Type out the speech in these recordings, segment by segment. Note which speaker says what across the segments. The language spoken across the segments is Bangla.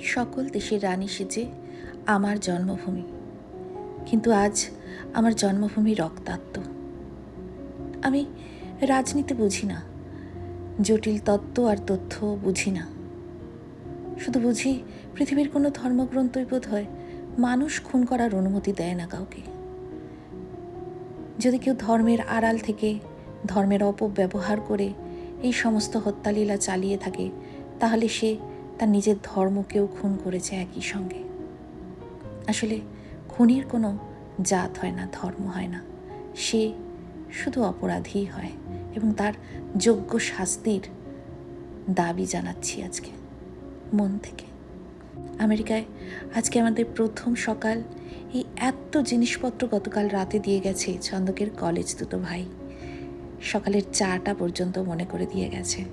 Speaker 1: সকল দেশের রানী সেজে আমার জন্মভূমি। কিন্তু আজ আমার জন্মভূমি রক্তাক্ত। আমি রাজনীতি বুঝি না, জটিল তত্ত্ব আর তথ্য বুঝি না। শুধু বুঝি পৃথিবীর কোনো ধর্মগ্রন্থই বোধ হয় মানুষ খুন করার অনুমতি দেয় না কাউকে। যদি কেউ ধর্মের আড়াল থেকে ধর্মের অপব্যবহার করে এই সমস্ত হত্যালীলা চালিয়ে থাকে, তাহলে সে তার নিজের ধর্মকেও খুন করেছে একই সঙ্গে। আসলে খুনির কোনো জাত হয় না, ধর্ম হয় না। সে শুধু অপরাধী হয় এবং তার যোগ্য শাস্তির দাবি জানাচ্ছি আজকে, মন থেকে। আমেরিকায় আজকে আমাদের প্রথম সকাল। এই এত জিনিসপত্র গতকাল রাতে দিয়ে গেছে ছন্দকের কলেজ দুটো ভাই। সকালের চাটা পর্যন্ত মনে করে দিয়ে গেছে।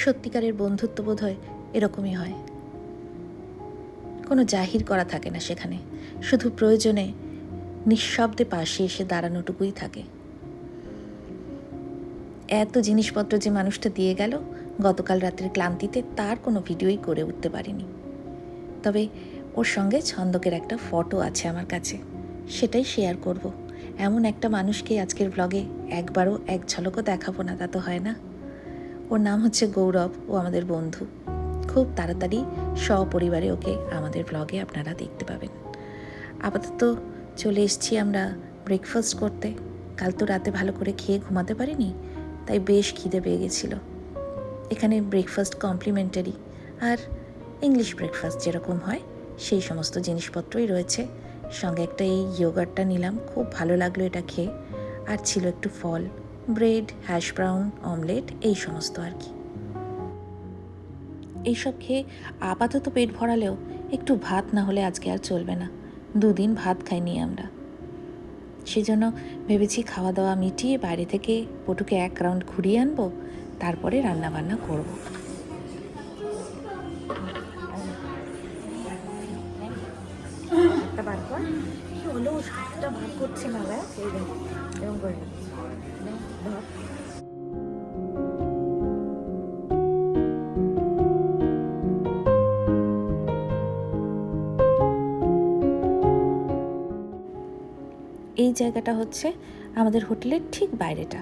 Speaker 1: সত্যিকারের বন্ধুত্ব বোধ হয় এরকমই হয়। কোনো জাহির করা থাকে না সেখানে। শুধু প্রয়োজনে নিঃশব্দে পাশে এসে দাঁড়ানোটুকুই থাকে। এত জিনিসপত্র যে মানুষটা দিয়ে গেল, গতকাল রাতের ক্লান্তিতে তার কোনো ভিডিওই করে উঠতে পারিনি। তবে ওর সঙ্গে ছন্দকের একটা ফটো আছে আমার কাছে। সেটাই শেয়ার করব। এমন একটা মানুষকে আজকের ব্লগে একবারও এক ঝলকও দেখাবো না, তা তো হয় না। ওর নাম হচ্ছে গৌরব, ও আমাদের বন্ধু। খুব তাড়াতাড়ি সপরিবারে ওকে আমাদের ব্লগে আপনারা দেখতে পাবেন। আপাতত চলে এসেছি আমরা ব্রেকফাস্ট করতে। কাল তো রাতে ভালো করে খেয়ে ঘুমাতে পারিনি, তাই বেশ খিদে পেয়ে গেছিল। এখানে ব্রেকফাস্ট কমপ্লিমেন্টারি আর ইংলিশ ব্রেকফাস্ট যেরকম হয়, সেই সমস্ত জিনিসপত্রই রয়েছে। সঙ্গে একটা এই ইয়োগার্টটা নিলাম, খুব ভালো লাগল এটা খেয়ে। আর ছিল একটু ফল ব্রেড হ্যাশ ব্রাউন অমলেট এই সমস্ত আর কি। এইসব খেয়ে আপাতত পেট ভরালেও একটু ভাত না হলে আজকে আর চলবে না। দুদিন ভাত খাইনি আমরা। সেজন্য ভেবেছি খাওয়া দাওয়া মিটিয়ে বাইরে থেকে পটুকে এক রাউন্ড ঘুরিয়ে আনব, তারপরে রান্না বান্না করব। করছে না এরকম করে এই জায়গাটা হচ্ছে আমাদের হোটেলের ঠিক বাইরেটা।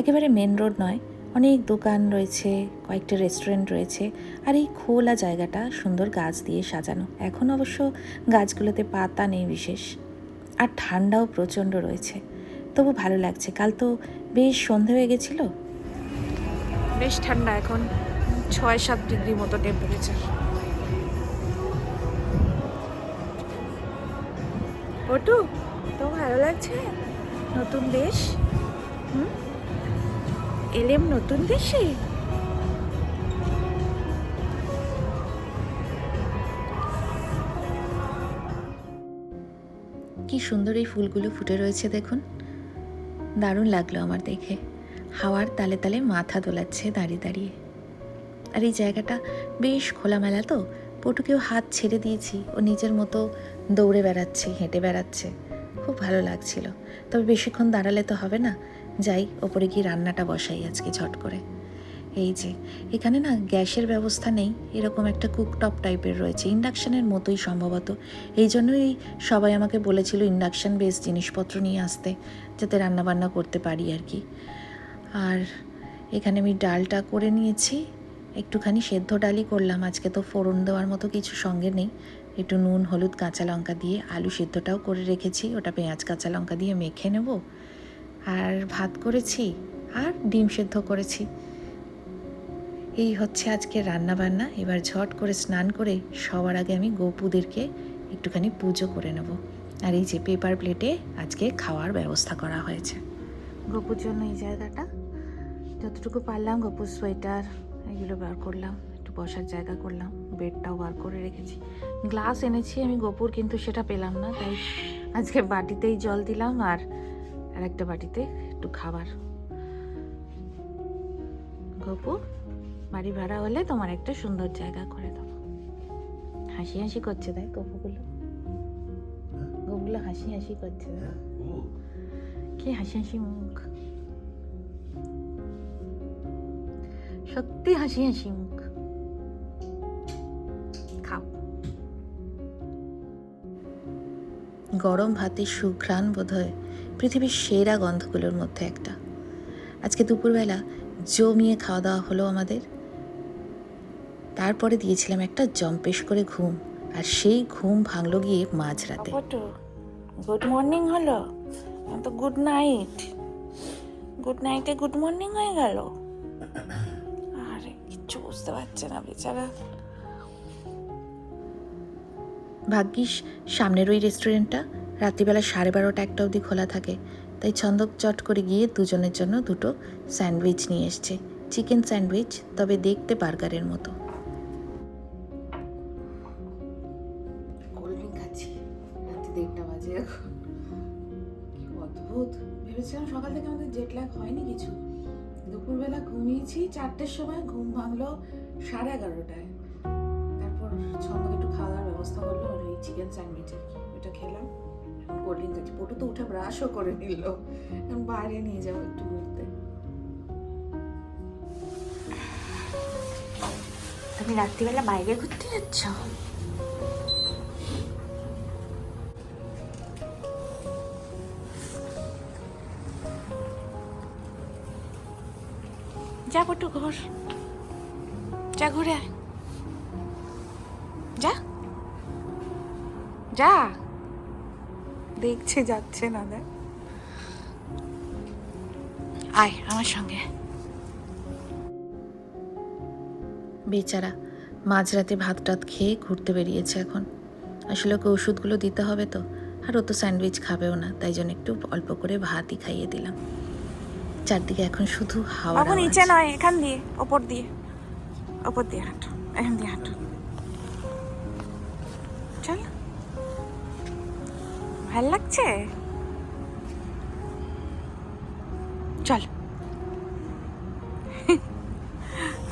Speaker 1: একেবারে মেন রোড নয়, অনেক দোকান রয়েছে, কয়েকটা রেস্টুরেন্ট রয়েছে, আর এই খোলা জায়গাটা সুন্দর গাছ দিয়ে সাজানো। এখন অবশ্য গাছগুলোতে পাতা নেই বিশেষ। আর ঠান্ডাও প্রচণ্ড রয়েছে। তবু ভালো লাগছে। কাল তো বেশ সন্ধে হয়ে গেছিল।
Speaker 2: বেশ ঠান্ডা এখন। ছয় সাত ডিগ্রি মতো টেম্পারেচার ওটু তো ভালো লাগছে? নতুন দেশ? হুম? এলেম নতুন দেশে?
Speaker 1: কি সুন্দর এই ফুলগুলো ফুটে রয়েছে দেখুন। দারুণ লাগল আমার দেখে। হাওয়ার তালে তালে মাথা দোলাচ্ছে দাঁড়িয়ে দাঁড়িয়ে। আর এই জায়গাটা বেশ খোলামেলা তো। পটুকেও হাত ছেড়ে দিয়েছি। ও নিজের মতো দৌড়ে বেড়াচ্ছে, হেঁটে বেড়াচ্ছে। খুব ভালো লাগছিল। তবে বেশিক্ষণ দাঁড়ালে তো হবে না। যাই, ওপরে গিয়ে রান্নাটা বসাই আজকে ঝট করে। এই যে, এখানে না গ্যাসের ব্যবস্থা নেই, এরকম একটা কুকটপ টাইপের রয়েছে, ইন্ডাকশানের মতোই সম্ভবত। এই জন্যই সবাই আমাকে বলেছিল ইন্ডাকশান বেস জিনিসপত্র নিয়ে আসতে, যাতে রান্নাবান্না করতে পারি আর কি। আর এখানে আমি ডালটা করে নিয়েছি, একটুখানি সেদ্ধ ডালই করলাম, আজকে তো ফোড়ন দেওয়ার মতো কিছু সঙ্গে নেই। একটু নুন, হলুদ, কাঁচা লঙ্কা দিয়ে আলু সেদ্ধটাও করে রেখেছি, ওটা পেঁয়াজ, কাঁচা লঙ্কা দিয়ে মেখে নেব। আর ভাত করেছি, আর ডিম সেদ্ধ করেছি। এই হচ্ছে আজকে রান্না বান্না এবার ঝট করে স্নান করে সবার আগে আমি গোপুদেরকে একটুখানি পুজো করে নেব। আর এই যে পেপার প্লেটে আজকে খাওয়ার ব্যবস্থা করা হয়েছে। গপুর জন্য এই জায়গাটা। যতটুকু পারলাম গপুর সোয়েটার এগুলো বার করলাম, একটু বসার জায়গা করলাম, বেডটাও বার করে রেখেছি। গ্লাস এনেছি আমি গপুর, কিন্তু সেটা পেলাম না, তাই আজকে বাটিতেই জল দিলাম আর একটা বাটিতে একটু খাবার। গপু? বাড়ি ভাড়া হলে তোমার একটা সুন্দর জায়গা করে দেবো হাসি হাসি করছে তাই গপুগুলো গপুগুলো হাসি হাসি করছে দেখ। কি হাসি হাসি মুখ। সত্যি হাসি হাসি মুখ। খাও। গরম ভাতের সুঘ্রাণ বোধ হয় পৃথিবীর সেরা গন্ধগুলোর মধ্যে একটা। আজকে দুপুরবেলা জমিয়ে খাওয়া দাওয়া হলো আমাদের। তারপরে দিয়েছিলাম একটা জম্পেশ করে ঘুম আর সেই ঘুম ভাঙলো গিয়ে মাঝরাতে। গুড মর্নিং হলো? তো গুড নাইট গুড নাইটে গুড মর্নিং হয়ে গেল? আরে কিচ্ছু বুঝতে পারছে না বেচারা। ভাগ্যিস সামনের ওই রেস্টুরেন্টটা রাত্রিবেলা সাড়ে বারোটা একটা অবধি খোলা থাকে। তাই ছন্দক চট করে গিয়ে দুজনের জন্য দুটো স্যান্ডউইচ নিয়ে এসছে। চিকেন স্যান্ডউইচ তবে দেখতে বার্গারের মতো। চারটের সময় ঘুম ভাঙলো সাড়ে এগারোটায়। তারপর ছন্দকে একটু খাওয়া দাওয়ার ব্যবস্থা করল আর ওই চিকেন স্যান্ডউইচ আর কি, ওইটা খেলাম। কোল্ড ড্রিঙ্ক তো উঠে ব্রাশও করে নিল। এখন বাইরে নিয়ে যাব একটু ঘুরতে।
Speaker 2: তুমি রাত্রিবেলা বাইরে ঘুরতে যাচ্ছ? ঘর। যা ঘুরে আয়। যা। যা। দেখছে যাচ্ছে না দেখ। আয় আমার সঙ্গে।
Speaker 1: বেচারা মাঝরাতে ভাত টাত খেয়ে ঘুরতে বেরিয়েছে এখন। আসলে ওকে ওষুধগুলো দিতে হবে তো, আর ও তো স্যান্ডউইচ খাবেও না, তাই জন্য একটু অল্প করে ভাতই খাইয়ে দিলাম। চারদিকে এখন শুধু হাওয়া
Speaker 2: বাবু নিচে নয় এখান দিয়ে ওপর দিয়ে। ওপর দিয়ে হাঁটো এখান দিয়ে হাঁটো। চল। ভালো লাগছে? চল।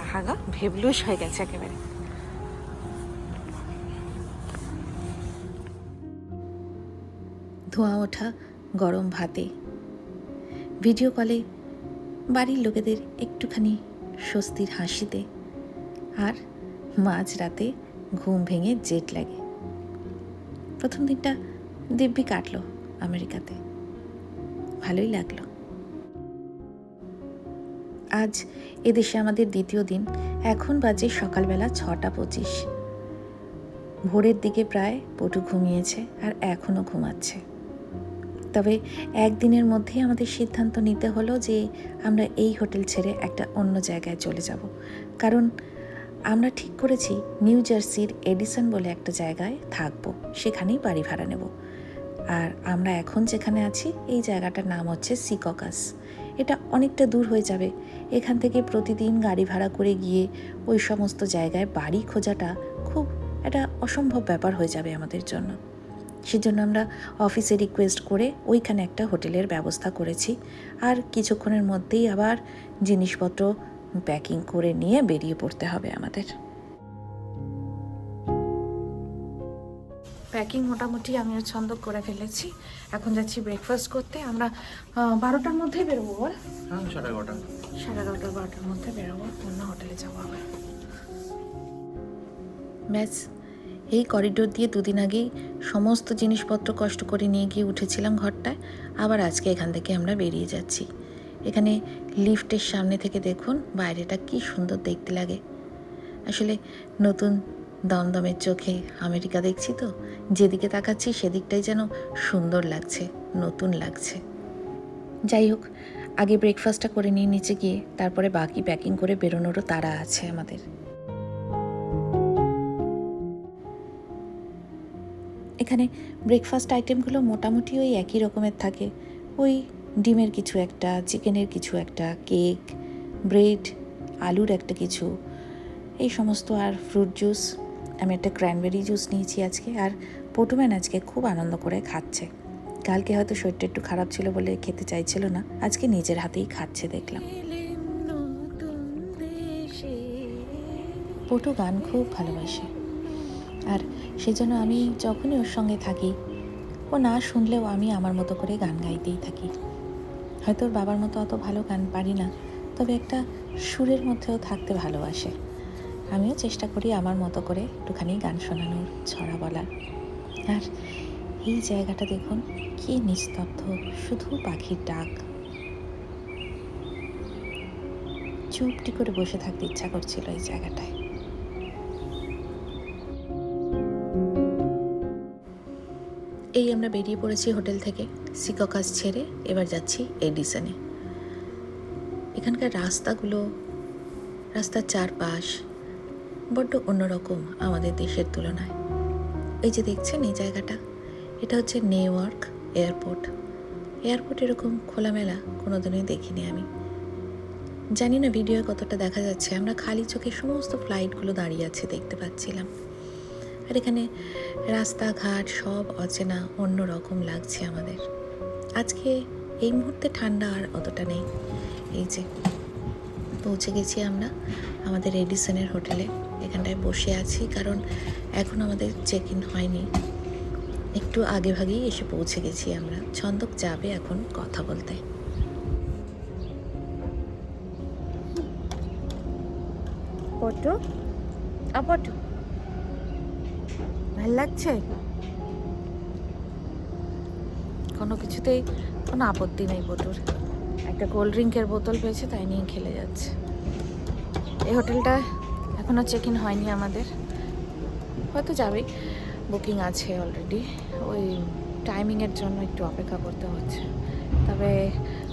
Speaker 2: আহা গো ভেবলুস হয়ে গেছে একেবারে।
Speaker 1: ধোঁয়া ওঠা গরম ভাতে। ভিডিও কলে বাড়ির লোকেদের একটুখানি স্বস্তির হাসিতে আর মাঝ রাতে ঘুম ভেঙে জেট লাগে। প্রথম দিনটা দিব্যি কাটলো আমেরিকাতে। ভালোই লাগল। আজ এদেশে আমাদের দ্বিতীয় দিন। এখন বাজে সকালবেলা ছটা পঁচিশ। ভোরের দিকে প্রায় পটু ঘুমিয়েছে আর এখনও ঘুমাচ্ছে। তবে একদিনের মধ্যেই আমাদের সিদ্ধান্ত নিতে হলো যে আমরা এই হোটেল ছেড়ে একটা অন্য জায়গায় চলে যাব। কারণ আমরা ঠিক করেছি নিউ জার্সির এডিসন বলে একটা জায়গায় থাকব, সেখানেই বাড়ি ভাড়া নেব। আর আমরা এখন যেখানে আছি, এই জায়গাটার নাম হচ্ছে সিককাস। এটা অনেকটা দূর হয়ে যাবে। এখান থেকে প্রতিদিন গাড়ি ভাড়া করে গিয়ে ওই সমস্ত জায়গায় বাড়ি খোঁজাটা খুব একটা অসম্ভব ব্যাপার হয়ে যাবে আমাদের জন্য। সেজন্য আমরা অফিসে রিকোয়েস্ট করে ওইখানে একটা হোটেলের ব্যবস্থা করেছি। আর কিছুক্ষণের মধ্যেই আবার জিনিসপত্র প্যাকিং করে নিয়ে বেরিয়ে পড়তে হবে আমাদের।
Speaker 2: প্যাকিং মোটামুটি আমিও ছন্দ করে ফেলেছি। এখন যাচ্ছি ব্রেকফাস্ট করতে। আমরা বারোটার মধ্যেই বেরোবো বল?
Speaker 3: হ্যাঁ সাড়ে এগারোটা।
Speaker 2: সাড়ে এগারোটা বারোটার মধ্যে বেরোবো। অন্য হোটেলে যাব আবার।
Speaker 1: ব্যাস এই করিডোর দিয়ে দুদিন আগেই সমস্ত জিনিসপত্র কষ্ট করে নিয়ে গিয়ে উঠেছিলাম ঘরটায়। আবার আজকে এখান থেকে আমরা বেরিয়ে যাচ্ছি। এখানে লিফটের সামনে থেকে দেখুন বাইরেটা কি সুন্দর দেখতে লাগে। আসলে নতুন দমদমের চোখে আমেরিকা দেখছি তো, যেদিকে তাকাচ্ছি সেদিকটাই যেন সুন্দর লাগছে, নতুন লাগছে। যাই হোক, আগে ব্রেকফাস্টটা করে নিয়ে নিচে গিয়ে, তারপরে বাকি প্যাকিং করে বেরোনোরও তারা আছে আমাদের। ব্রেকফাস্ট আইটেমগুলো মোটামুটি ওই একই রকমের থাকে। ওই ডিমের কিছু একটা চিকেনের কিছু একটা কেক ব্রেড আলুর একটা কিছু। এই সমস্ত আর ফ্রুট জুস আমি একটা ক্র্যানবেরি জুস নিয়েছি আজকে আর পটুম্যান আজকে খুব আনন্দ করে খাচ্ছে। কালকে হয়তো শরীরটা একটু খারাপ ছিল বলে খেতে চাইছিল না। আজকে নিজের হাতেই খাচ্ছে দেখলাম। পটু গান খুব ভালোবাসে। আর সেজন্য আমি যখনই ওর সঙ্গে থাকি, ও না শুনলেও আমি আমার মতো করে গান গাইতেই থাকি। হয়তো ওর বাবার মতো অত ভালো গান পারি না, তবে একটা সুরের মধ্যেও থাকতে ভালোবাসে। আমিও চেষ্টা করি আমার মতো করে একটুখানি গান শোনানোর, ছড়া বলার। আর এই জায়গাটা দেখুন, কি নিস্তব্ধ, শুধু পাখির ডাক। চুপটি করে বসে থাকতে ইচ্ছা করছিল এই জায়গাটায়। এই আমরা বেরিয়ে পড়েছি হোটেল থেকে। সিককাস ছেড়ে এবার যাচ্ছি এডিসনে। এখানকার রাস্তাগুলো, রাস্তার চারপাশ বড্ড অন্যরকম আমাদের দেশের তুলনায়। এই যে দেখছেন এই জায়গাটা, এটা হচ্ছে নেওয়ার্ক এয়ারপোর্ট। এয়ারপোর্ট এরকম খোলামেলা কোনোদিনই দেখিনি আমি। জানি না ভিডিও কতটা দেখা যাচ্ছে, আমরা খালি চোখে সমস্ত ফ্লাইটগুলো দাঁড়িয়ে আছে দেখতে পাচ্ছিলাম। আর এখানে রাস্তাঘাট সব অচেনা অন্য রকম লাগছে আমাদের। আজকে এই মুহূর্তে ঠান্ডা আর অতটা নেই। এই যে, পৌঁছে গেছি আমরা আমাদের এডিসনের হোটেলে। এখানটায় বসে আছি কারণ এখন আমাদের চেক ইন হয়নি। একটু আগে ভাগেই এসে পৌঁছে গেছি আমরা। ছন্দক যাবে এখন কথা বলতে।
Speaker 2: পটু? আ, পটু। ভালো লাগছে? কোনো কিছুতেই কোনো আপত্তি নেই পটুর একটা কোল্ড ড্রিঙ্কের বোতল পেয়েছে, তাই নিয়ে খেলে যাচ্ছে। এই হোটেলটা এখনও চেক ইন হয়নি আমাদের। হয়তো যাবেই। বুকিং আছে অলরেডি ওই টাইমিংয়ের জন্য একটু অপেক্ষা করতে হচ্ছে। তবে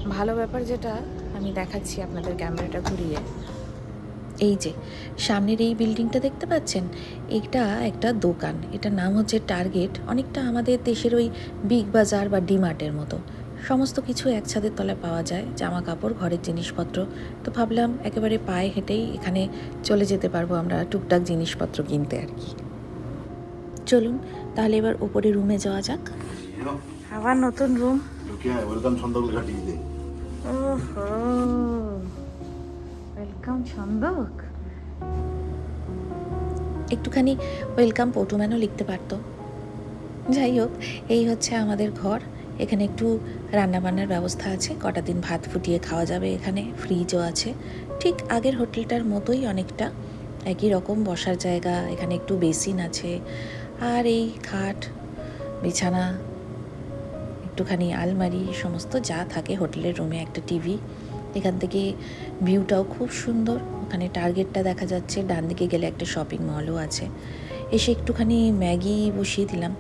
Speaker 2: ভালো ব্যাপার যেটা, আমি দেখাচ্ছি আপনাদের ক্যামেরাটা ঘুরিয়ে।
Speaker 1: এই যে সামনের এই বিল্ডিংটা দেখতে পাচ্ছেন? এটা একটা দোকান। এটার নাম হচ্ছে টার্গেট। অনেকটা আমাদের দেশের ওই বিগ বাজার বা ডিমার্টের মতো। সমস্ত কিছু এক ছাদের তলায় পাওয়া যায় জামা কাপড় ঘরের জিনিসপত্র। তো ভাবলাম একেবারে পায়ে হেঁটেই এখানে চলে যেতে পারব আমরা টুকটাক জিনিসপত্র কিনতে আর কি। চলুন তাহলে এবার উপরে রুমে যাওয়া যাক।
Speaker 2: আবার নতুন রুম
Speaker 3: lo
Speaker 2: ছন্দক
Speaker 1: একটুখানি ওয়েলকাম পটুম্যানও লিখতে পারতো। যাই হোক, এই হচ্ছে আমাদের ঘর। এখানে একটু রান্নাবান্নার ব্যবস্থা আছে। কটা দিন ভাত ফুটিয়ে খাওয়া যাবে এখানে, ফ্রিজও আছে। ঠিক আগের হোটেলটার মতোই অনেকটা। একই রকম বসার জায়গা, এখানে একটু বেসিন আছে। আর এই খাট, বিছানা, একটুখানি আলমারি, সমস্ত যা থাকে হোটেলের রুমে, একটা টিভি। এখান থেকে ভিউটাও খুব সুন্দর। ওখানে টার্গেটটা দেখা যাচ্ছে ডান দিকে গেলে একটা শপিং মলও আছে। এসে একটুখানি ম্যাগি বসিয়ে দিলাম।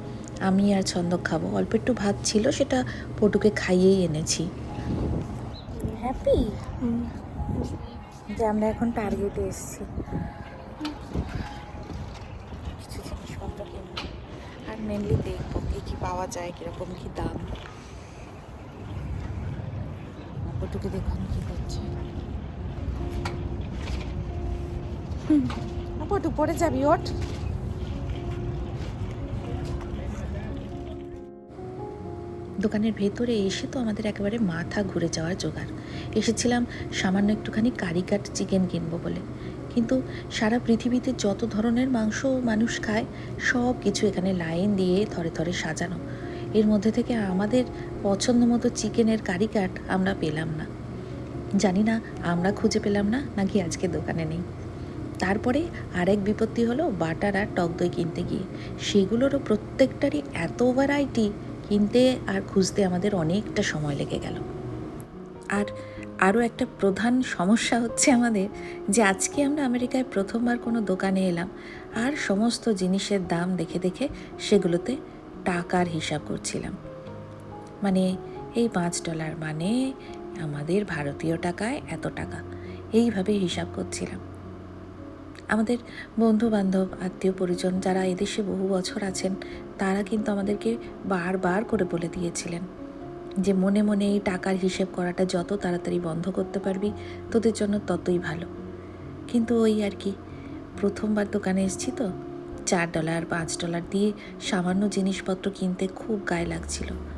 Speaker 1: আমি আর ছন্দক খাব। অল্প একটু ভাত ছিল, সেটা পটুকে খাইয়েই এনেছি। হ্যাপি
Speaker 2: যে আমরা এখন টার্গেটে এসেছি। আর মেনলি দেখব কি কি পাওয়া যায়, কীরকম কি দাম।
Speaker 1: পটুকে দেখুন কি
Speaker 2: পটু পড়ে যাবি, ওঠ।
Speaker 1: দোকানের ভেতরে এসে তো আমাদের একেবারে মাথা ঘুরে যাওয়ার জোগাড়। এসেছিলাম সামান্য একটুখানি কারিকাট চিকেন কিনবো বলে। কিন্তু সারা পৃথিবীতে যত ধরনের মাংস মানুষ খায়, সব কিছু এখানে লাইন দিয়ে থরে থরে সাজানো। এর মধ্যে থেকে আমাদের পছন্দ মতো চিকেনের কারিকাট আমরা পেলাম না। জানি না আমরা খুঁজে পেলাম না, নাকি আজকে দোকানে নেই। তারপরে আরেক বিপত্তি হলো বাটার আর টক দই কিনতে গিয়ে। সেগুলোরও প্রত্যেকটারই এত ভ্যারাইটি কিনতে আর খুঁজতে আমাদের অনেকটা সময় লেগে গেল। আর আরও একটা প্রধান সমস্যা হচ্ছে আমাদের যে আজকে আমরা আমেরিকায় প্রথমবার কোনো দোকানে এলাম আর সমস্ত জিনিসের দাম দেখে দেখে সেগুলোতে টাকার হিসাব করছিলাম। মানে এই পাঁচ ডলার মানে আমাদের ভারতীয় টাকায় এত টাকা। এইভাবে হিসাব করছিলাম। আমাদের বন্ধু বান্ধব আত্মীয় পরিজন যারা এদেশে বহু বছর আছেন, তারা কিন্তু আমাদেরকে বারবার করে বলে দিয়েছিলেন যে মনে মনে এই টাকার হিসেব করাটা যত তাড়াতাড়ি বন্ধ করতে পারবি, তোদের জন্য ততই ভালো। কিন্তু ওই আর কি, প্রথমবার দোকানে এসেছি তো, চার ডলার পাঁচ ডলার দিয়ে সামান্য জিনিসপত্র কিনতে খুব গায়ে লাগছিল।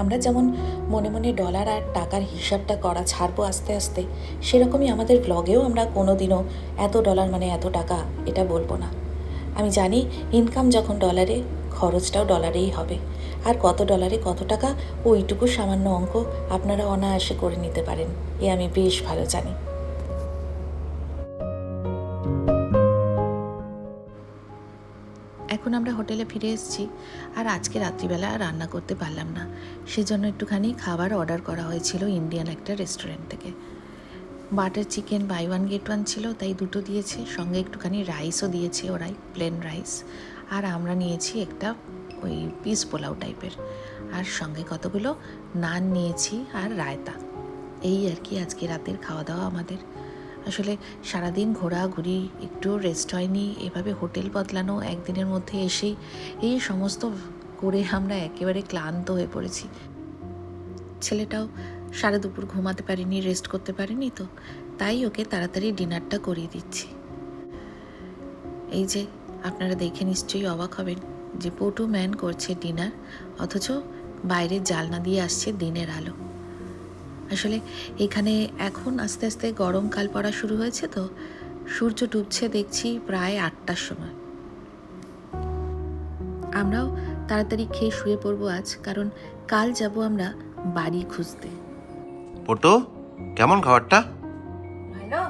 Speaker 1: আমরা যেমন মনে মনে ডলার আর টাকার হিসাবটা করা ছাড়বো আস্তে আস্তে, সেরকমই আমাদের ব্লগেও আমরা কোনো দিনও এত ডলার মানে এত টাকা এটা বলব না। আমি জানি ইনকাম যখন ডলারে খরচটাও ডলারেই হবে। আর কত ডলারে কত টাকা, ওইটুকু সামান্য অঙ্ক আপনারা অনায়াসে করে নিতে পারেন, এ আমি বেশ ভালো জানি। এখন আমরা হোটেলে ফিরে এসেছি আর আজকে রাত্রিবেলা রান্না করতে পারলাম না। সেজন্য একটুখানি খাবার অর্ডার করা হয়েছিল ইন্ডিয়ান একটা রেস্টুরেন্ট থেকে। Butter chicken buy one get one ছিল, তাই দুটো দিয়েছে। সঙ্গে একটুখানি রাইসও দিয়েছে ওরাই, প্লেন রাইস। আর আমরা নিয়েছি একটা ওই পিস পোলাও টাইপের। আর সঙ্গে কতগুলো নান নিয়েছি আর রায়তা। এই আর কি আজকে রাতের খাওয়া দাওয়া আমাদের। আসলে সারাদিন ঘোরাঘুরি, একটু রেস্ট হয়নি, এভাবে হোটেল বদলানো একদিনের মধ্যে এসেই এই সমস্ত করে আমরা একেবারে ক্লান্ত হয়ে পড়েছি। ছেলেটাও সারা দুপুর ঘুমাতে পারিনি রেস্ট করতে পারিনি তো, তাই ওকে তাড়াতাড়ি ডিনারটা করিয়ে দিচ্ছি। এই যে, আপনারা দেখে নিশ্চয়ই অবাক হবেন যে পটু ম্যান করছে ডিনার অথচ বাইরে জালনা দিয়ে আসছে দিনের আলো। আসলে এখানে এখন আস্তে আস্তে গরমকাল পড়া শুরু হয়েছে তো। সূর্য ডুবছে দেখছি প্রায় আটটার সময়। আমরাও তাড়াতাড়ি খেয়ে শুয়ে পড়ব আজ কারণ কাল যাব আমরা বাড়ি খুঁজতে।
Speaker 4: পটো কেমন খাবারটা?
Speaker 1: ভালো।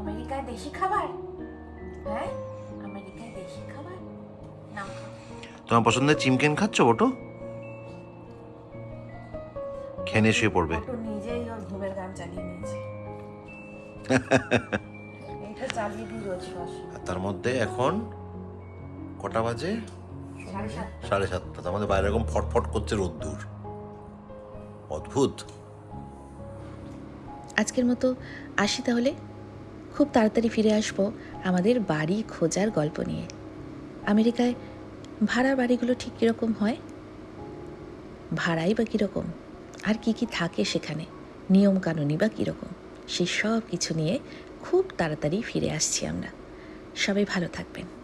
Speaker 1: আমেরিকায় দেশি খাবার? হ্যাঁ আমেরিকায় দেশি খাবার?
Speaker 4: তোমার পছন্দের চিমকেন খাচ্ছ পটো? খেনে শুয়ে পড়বে।
Speaker 1: নিজেই ওর ঘুমের গান চালিয়ে নিয়েছে। এইটা চালিয়ে দিই রোজ রোজ
Speaker 4: আর তার মধ্যে এখন কটা বাজে?
Speaker 1: সাড়ে সাত
Speaker 4: সাড়ে সাতটা। তার মধ্যে বাইরে এরকম ফটফট করছে রোদ্দুর। অদ্ভুত।
Speaker 1: আজকের মতো আসি তাহলে। খুব তাড়াতাড়ি ফিরে আসব আমাদের বাড়ি খোঁজার গল্প নিয়ে। আমেরিকায় ভাড়া বাড়িগুলো ঠিক কীরকম হয়? ভাড়াই বা কীরকম? আর কি কি থাকে সেখানে? নিয়ম কানুনই বা কীরকম সেই সব কিছু নিয়ে খুব তাড়াতাড়ি ফিরে আসছি আমরা। সবাই ভালো থাকবেন।